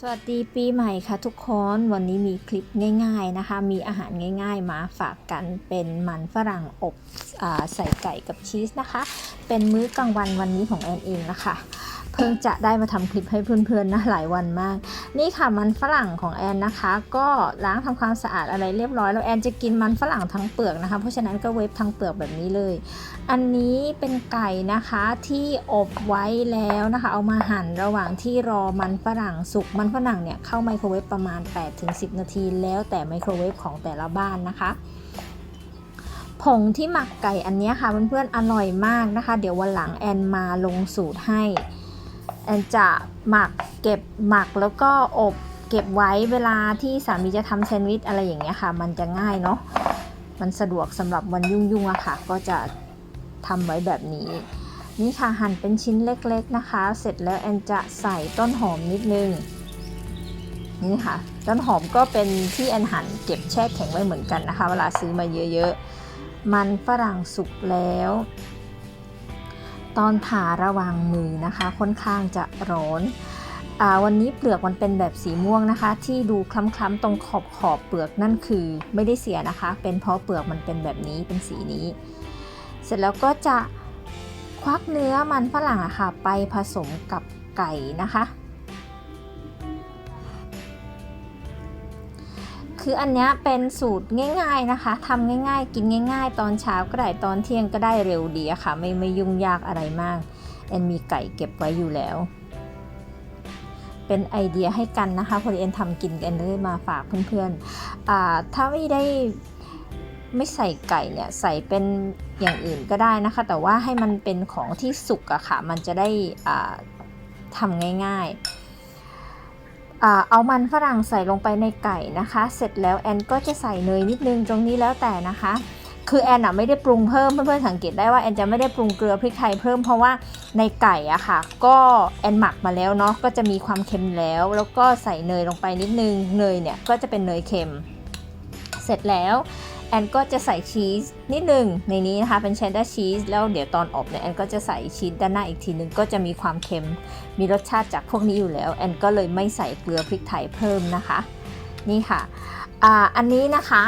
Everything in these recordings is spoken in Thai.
สวัสดีปีใหม่ค่ะทุกคนวันนี้มีคลิปง่าย ๆนะคะ มีอาหารง่าย ๆ มาฝากกันเป็นมันฝรั่งอบอใส่ไก่กับชีสนะคะ เป็นมื้อกลางวันวันนี้ของแอนเองนะคะ เพิ่งจะได้มาทำคลิปให้เพื่อนๆนะหลายวันมาก นี่ค่ะมันฝรั่งของแอนนะคะ ก็ล้างทำความสะอาดอะไรเรียบร้อยแล้วแอนจะกินมันฝรั่งทั้งเปลือกนะคะ เพราะฉะนั้นก็เวฟทั้งเปลือกแบบนี้เลย อันนี้เป็นไก่นะคะที่อบไว้แล้วนะคะ เอามาหั่นระหว่างที่รอมันฝรั่งสุกมันฝรั่งเนี่ยเข้าไมโครเวฟประมาณ 8-10 นาที แล้วแต่ไมโครเวฟของแต่ละบ้านนะคะผงที่หมักไก่อันนี้ค่ะเพื่อนๆอร่อยมากนะคะ เดี๋ยววันหลังแอนมาลงสูตรให้ แอนจะหมักเก็บหมักแล้วก็อบเก็บไว้เวลาที่สามีจะทำแซนด์วิชอะไรอย่างเงี้ยค่ะ มันจะง่ายเนาะมันสะดวกสำหรับวันยุ่งๆอะค่ะ ก็จะทำไว้แบบนี้ นี่ค่ะหั่นเป็นชิ้นเล็กๆนะคะ เสร็จแล้วแอนจะใส่ต้นหอมนิดนึงนี่ค่ะต้นหอมก็เป็นที่แอนหั่นเก็บแช่แข็งไว้เหมือนกันนะคะ เวลาซื้อมาเยอะๆ มันฝรั่งสุกแล้ว ตอนผ่าระวังมือนะคะ ค่อนข้างจะร้อนอวันนี้เปลือกมันเป็นแบบสีม่วงนะคะ ที่ดูคล้ำๆตรงขอบขอบเปลือกนั่นคือไม่ได้เสียนะคะ เป็นเพราะเปลือกมันเป็นแบบนี้เป็นสีนี้ เสร็จแล้วก็จะควักเนื้อมันฝรั่งอะค่ะ ไปผสมกับไก่นะคะ คืออันนี้เป็นสูตรง่ายๆนะคะทำง่ายๆ กินง่าย ๆ ตอนเช้าก็ได้ตอนเที่ยงก็ได้เร็วดีอะค่ะ ไม่ไม่ยุ่งยากอะไรมาก แอนมีไก่เก็บไว้อยู่แล้ว เป็นไอเดียให้กันนะคะพอดีแอนทำกินกันเลยมาฝากเพื่อนๆอ่าถ้าไม่ได้ไม่ใส่ไก่เนี่ยใส่เป็นอย่างอื่นก็ได้นะคะ แต่ว่าให้มันเป็นของที่สุกอะค่ะ มันจะได้อ่าทำง่ายๆ เอามันฝรั่งใส่ลงไปในไก่นะคะ เสร็จแล้วแอนก็จะใส่เนยนิดนึงตรงนี้แล้วแต่นะคะ คือแอนอะไม่ได้ปรุงเพิ่มเพื่อนๆสังเกตได้ว่าแอนจะไม่ได้ปรุงเกลือพริกไทยเพิ่มเพราะว่าในไก่อะค่ะ ก็แอนหมักมาแล้วเนาะก็จะมีความเค็มแล้ว แล้วก็ใส่เนยลงไปนิดนึงเนยเนี่ยก็จะเป็นเนยเค็ม เสร็จแล้ว แอนก็จะใส่ชีสนิดหนึ่งในนี้นะคะเป็นเชดดาร์ชีสแล้วเดี๋ยวตอนอบเนี่ยแอนก็จะใส่ชีสด้านหน้าอีกทีนึงก็จะมีความเค็ม มีรสชาติจากพวกนี้อยู่แล้วแอนก็เลยไม่ใส่เกลือพริกไทยเพิ่มนะคะ นี่ค่ะอ่าอันนี้นะคะ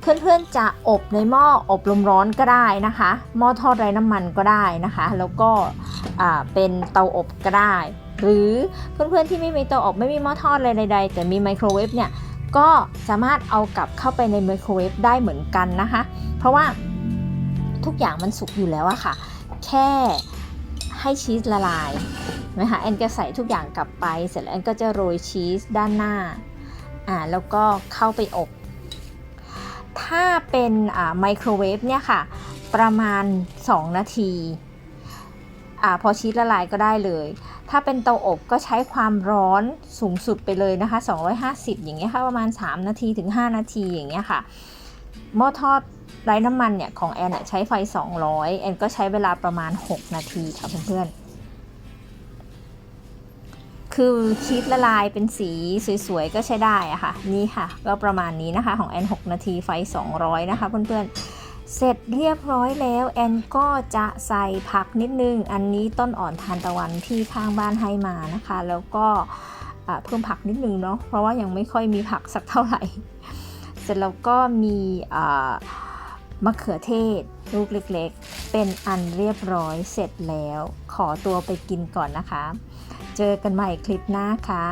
เพื่อนๆจะอบในหม้ออบลมร้อนก็ได้นะคะ หม้อทอดไร้น้ำมันก็ได้นะคะ แล้วก็เป็นเตาอบก็ได้ หรือเพื่อนๆที่ไม่มีเตาอบไม่มีหม้อทอดอะไรใดๆ แต่มีไมโครเวฟเนี่ย ก็สามารถเอากลับเข้าไปในไมโครเวฟได้เหมือนกันนะคะ เพราะว่าทุกอย่างมันสุกอยู่แล้วอะค่ะ แค่ให้ชีสละลายนะคะแอนก็ใส่ทุกอย่างกลับไป เสร็จแล้วแอนก็จะโรยชีสด้านหน้าอ่าแล้วก็เข้าไปอบ ถ้าเป็นไมโครเวฟเนี่ยค่ะ ประมาณ 2 นาที อาพอชีสละลายก็ได้เลย ถ้าเป็นเตาอบก็ใช้ความร้อนสูงสุดไปเลยนะคะ 250 อย่างเงี้ยค่ะประมาณ 3 นาทีถึง 5 นาทีอย่างเงี้ยค่ะหม้อทอดไร้น้ำมันเนี่ยของแอนใช้ไฟ 200 แอนก็ใช้เวลาประมาณ 6 นาทีค่ะเพื่อนๆ คือชีสละลายเป็นสีสวยๆ ก็ใช้ได้อะค่ะ นี่ค่ะ ก็ประมาณนี้นะคะของแอน 6 นาทีไฟ 200 นะคะเพื่อนๆ เสร็จเรียบร้อยแล้วแอนก็จะใส่ผักนิดนึง อันนี้ต้นอ่อนทานตะวันที่ข้างบ้านให้มานะคะ แล้วก็เพิ่มผักนิดนึงเนาะเพราะว่ายังไม่ค่อยมีผักสักเท่าไหร่ เสร็จแล้วก็มีมะเขือเทศลูกเล็กๆ เป็นอันเรียบร้อยเสร็จแล้ว ขอตัวไปกินก่อนนะคะ เจอกันใหม่คลิปหน้าค่ะ